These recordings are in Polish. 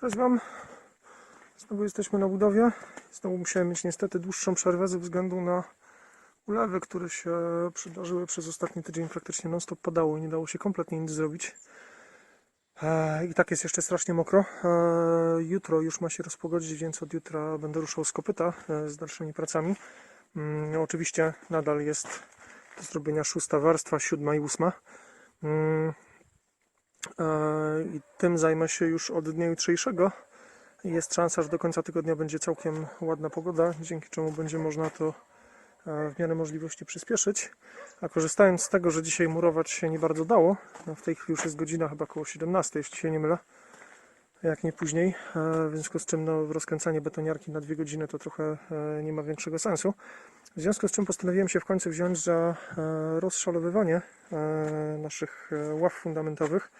Cześć Wam. Znowu jesteśmy na budowie. Znowu musiałem mieć niestety dłuższą przerwę ze względu na ulewy, które się przydarzyły przez ostatni tydzień. Praktycznie non stop padało i nie dało się kompletnie nic zrobić. E, I tak jest jeszcze strasznie mokro. E, Jutro już ma się rozpogodzić, więc od jutra będę ruszał z kopyta e, z dalszymi pracami. Mm, Oczywiście nadal jest do zrobienia szósta warstwa, siódma i ósma. E, i tym zajmę się już od dnia jutrzejszego. Jest szansa, że do końca tygodnia będzie całkiem ładna pogoda, dzięki czemu będzie można to e, w miarę możliwości przyspieszyć. A korzystając z tego, że dzisiaj murować się nie bardzo dało, no w tej chwili już jest godzina chyba około 17, jeśli się nie mylę, jak nie później, e, w związku z czym no, rozkręcanie betoniarki na dwie godziny to trochę nie ma większego sensu. W związku z czym postanowiłem się w końcu wziąć za rozszalowywanie naszych ław fundamentowych.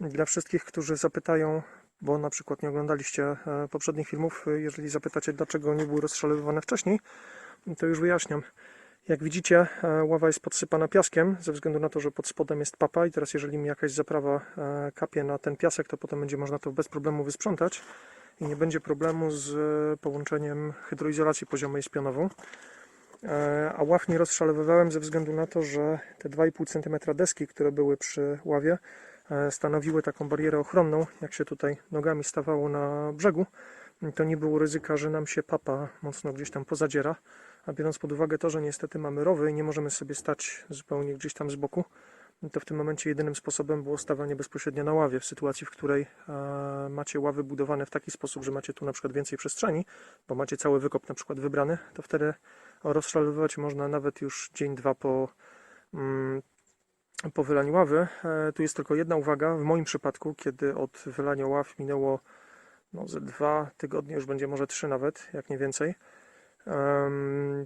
Dla wszystkich, którzy zapytają, bo na przykład nie oglądaliście e, poprzednich filmów, e, jeżeli zapytacie, dlaczego nie były rozszalowywane wcześniej, to już wyjaśniam. Jak widzicie, e, ława jest podsypana piaskiem, ze względu na to, że pod spodem jest papa i teraz jeżeli mi jakaś zaprawa kapie na ten piasek, to potem będzie można to bez problemu wysprzątać i nie będzie problemu z połączeniem hydroizolacji poziomej z pionową. A ław nie rozszalowywałem ze względu na to, że te 2,5 cm deski, które były przy ławie, stanowiły taką barierę ochronną. Jak się tutaj nogami stawało na brzegu, to nie było ryzyka, że nam się papa mocno gdzieś tam pozadziera. A biorąc pod uwagę to, że niestety mamy rowy i nie możemy sobie stać zupełnie gdzieś tam z boku, to w tym momencie jedynym sposobem było stawanie bezpośrednio na ławie. W sytuacji, w której e, macie ławy budowane w taki sposób, że macie tu na przykład więcej przestrzeni, bo macie cały wykop na przykład wybrany, to wtedy rozszalowywać można nawet już dzień, dwa po, mm, po wylaniu ławy. E, tu jest tylko jedna uwaga. W moim przypadku, kiedy od wylania ław minęło no, ze dwa tygodnie, już będzie może trzy nawet, jak nie więcej,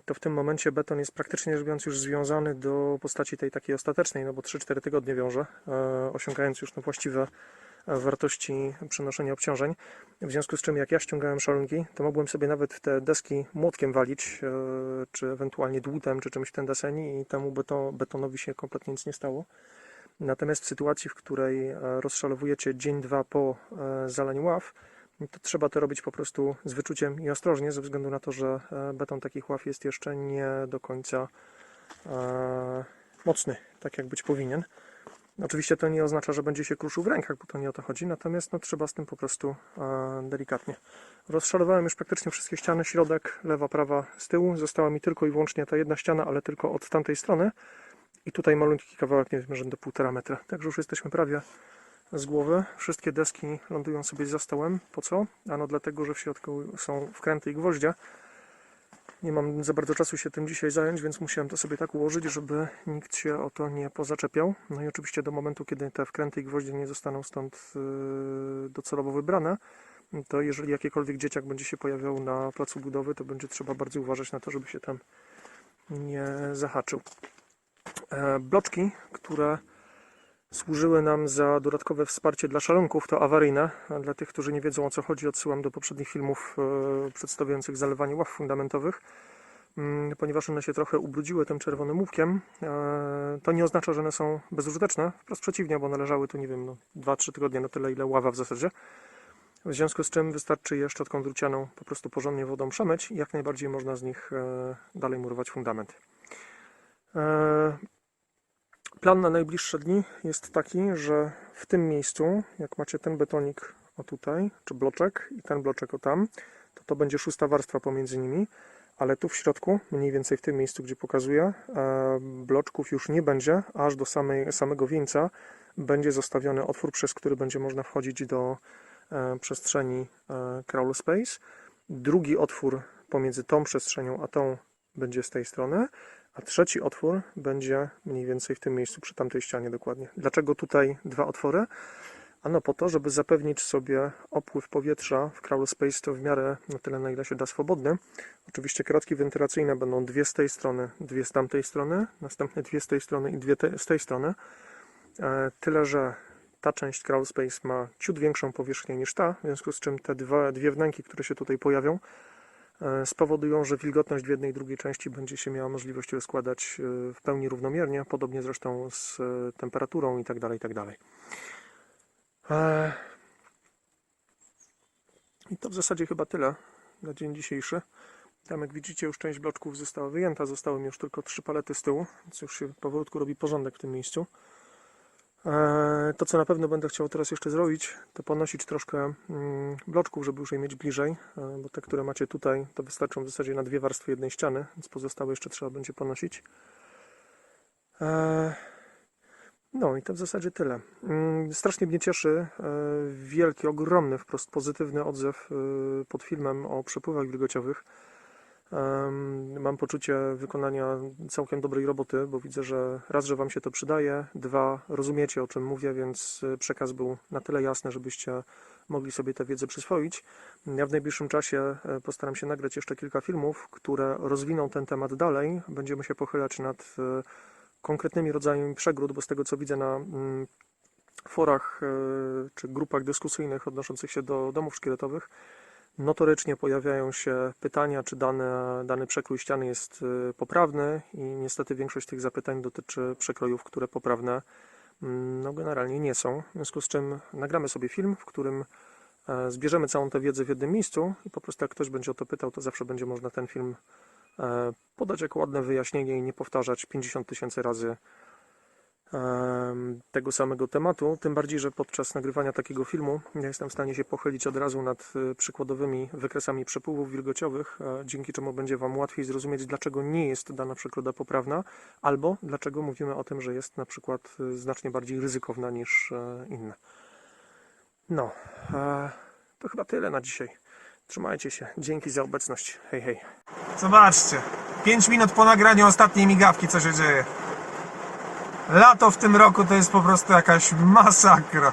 to w tym momencie beton jest praktycznie rzecz biorąc już związany do postaci tej takiej ostatecznej, no bo 3-4 tygodnie wiąże, e, osiągając już no właściwe wartości przenoszenia obciążeń. W związku z czym jak ja ściągałem szalunki, to mogłem sobie nawet te deski młotkiem walić, e, czy ewentualnie dłutem, czy czymś w ten deseń i temu beton, betonowi się kompletnie nic nie stało. Natomiast w sytuacji, w której e, rozszalowujecie dzień, dwa po e, zalaniu ław, to trzeba to robić po prostu z wyczuciem i ostrożnie, ze względu na to, że beton takich ław jest jeszcze nie do końca mocny, tak jak być powinien. Oczywiście to nie oznacza, że będzie się kruszył w rękach, bo to nie o to chodzi, natomiast no, trzeba z tym po prostu e, delikatnie. Rozszalowałem już praktycznie wszystkie ściany, środek, lewa, prawa, z tyłu. Została mi tylko i wyłącznie ta jedna ściana, ale tylko od tamtej strony. I tutaj malutki kawałek, nie wiem, rzędu półtora metra. Także już jesteśmy prawie z głowy. Wszystkie deski lądują sobie za stołem. Po co? Ano dlatego, że w środku są wkręty i gwoździe. Nie mam za bardzo czasu się tym dzisiaj zająć, więc musiałem to sobie tak ułożyć, żeby nikt się o to nie pozaczepiał. No i oczywiście do momentu, kiedy te wkręty i gwoździe nie zostaną stąd yy, docelowo wybrane, to jeżeli jakikolwiek dzieciak będzie się pojawiał na placu budowy, to będzie trzeba bardzo uważać na to, żeby się tam nie zahaczył. E, Bloczki, które służyły nam za dodatkowe wsparcie dla szalonków, to awaryjne. Dla tych, którzy nie wiedzą o co chodzi, odsyłam do poprzednich filmów e, przedstawiających zalewanie ław fundamentowych. Mm, Ponieważ one się trochę ubrudziły tym czerwonym łupkiem, e, to nie oznacza, że one są bezużyteczne. Wprost przeciwnie, bo one leżały tu, nie wiem, no, 2-3 tygodnie, no tyle ile ława w zasadzie. W związku z czym wystarczy je szczotką drucianą po prostu porządnie wodą przemyć i jak najbardziej można z nich e, dalej murować fundament. Plan na najbliższe dni jest taki, że w tym miejscu, jak macie ten betonik o tutaj, czy bloczek i ten bloczek o tam, to to będzie szósta warstwa pomiędzy nimi, ale tu w środku, mniej więcej w tym miejscu, gdzie pokazuję, e, bloczków już nie będzie, aż do samej, samego wieńca będzie zostawiony otwór, przez który będzie można wchodzić do e, przestrzeni e, crawl space. Drugi otwór pomiędzy tą przestrzenią a tą będzie z tej strony, a trzeci otwór będzie mniej więcej w tym miejscu, przy tamtej ścianie dokładnie. Dlaczego tutaj dwa otwory? Ano po to, żeby zapewnić sobie opływ powietrza w crawl space to w miarę na tyle, na ile się da swobodny. Oczywiście kratki wentylacyjne będą dwie z tej strony, dwie z tamtej strony, następne dwie z tej strony i dwie te, z tej strony. E, Tyle, że ta część crawl space ma ciut większą powierzchnię niż ta, w związku z czym te dwa, dwie wnęki, które się tutaj pojawią, spowodują, że wilgotność w jednej i drugiej części będzie się miała możliwość rozkładać e, w pełni równomiernie, podobnie zresztą z e, temperaturą i tak dalej, i tak. E, I to w zasadzie chyba tyle na dzień dzisiejszy. Tam jak widzicie już część bloczków została wyjęta, zostały mi już tylko trzy palety z tyłu, więc już się powolutku robi porządek w tym miejscu. Eee, To co na pewno będę chciał teraz jeszcze zrobić, to ponosić troszkę mm, bloczków, żeby już je mieć bliżej, e, bo te, które macie tutaj, to wystarczą w zasadzie na dwie warstwy jednej ściany, więc pozostałe jeszcze trzeba będzie ponosić. Eee, No i to w zasadzie tyle. Mm, Strasznie mnie cieszy e, wielki, ogromny, wprost pozytywny odzew e, pod filmem o przepływach wilgociowych. Mam poczucie wykonania całkiem dobrej roboty, bo widzę, że raz, że Wam się to przydaje, dwa, rozumiecie o czym mówię, więc e, przekaz był na tyle jasny, żebyście mogli sobie tę wiedzę przyswoić. Ja w najbliższym czasie e, postaram się nagrać jeszcze kilka filmów, które rozwiną ten temat dalej. Będziemy się pochylać nad e, konkretnymi rodzajami przegród, bo z tego co widzę na mm, forach e, czy grupach dyskusyjnych odnoszących się do domów szkieletowych, notorycznie pojawiają się pytania, czy dane, dany przekrój ściany jest y, poprawny i niestety większość tych zapytań dotyczy przekrojów, które poprawne mm, no, generalnie nie są. W związku z czym nagramy sobie film, w którym e, zbierzemy całą tę wiedzę w jednym miejscu i po prostu jak ktoś będzie o to pytał, to zawsze będzie można ten film e, podać jako ładne wyjaśnienie i nie powtarzać 50 tysięcy razy tego samego tematu, tym bardziej, że podczas nagrywania takiego filmu ja jestem w stanie się pochylić od razu nad y, przykładowymi wykresami przepływów wilgociowych, e, dzięki czemu będzie Wam łatwiej zrozumieć, dlaczego nie jest dana przekroda poprawna, albo dlaczego mówimy o tym, że jest na przykład y, znacznie bardziej ryzykowna niż e, inne. No, e, to chyba tyle na dzisiaj. Trzymajcie się. Dzięki za obecność. Hej, hej. Zobaczcie, 5 minut po nagraniu ostatniej migawki, co się dzieje. Lato w tym roku to jest po prostu jakaś masakra.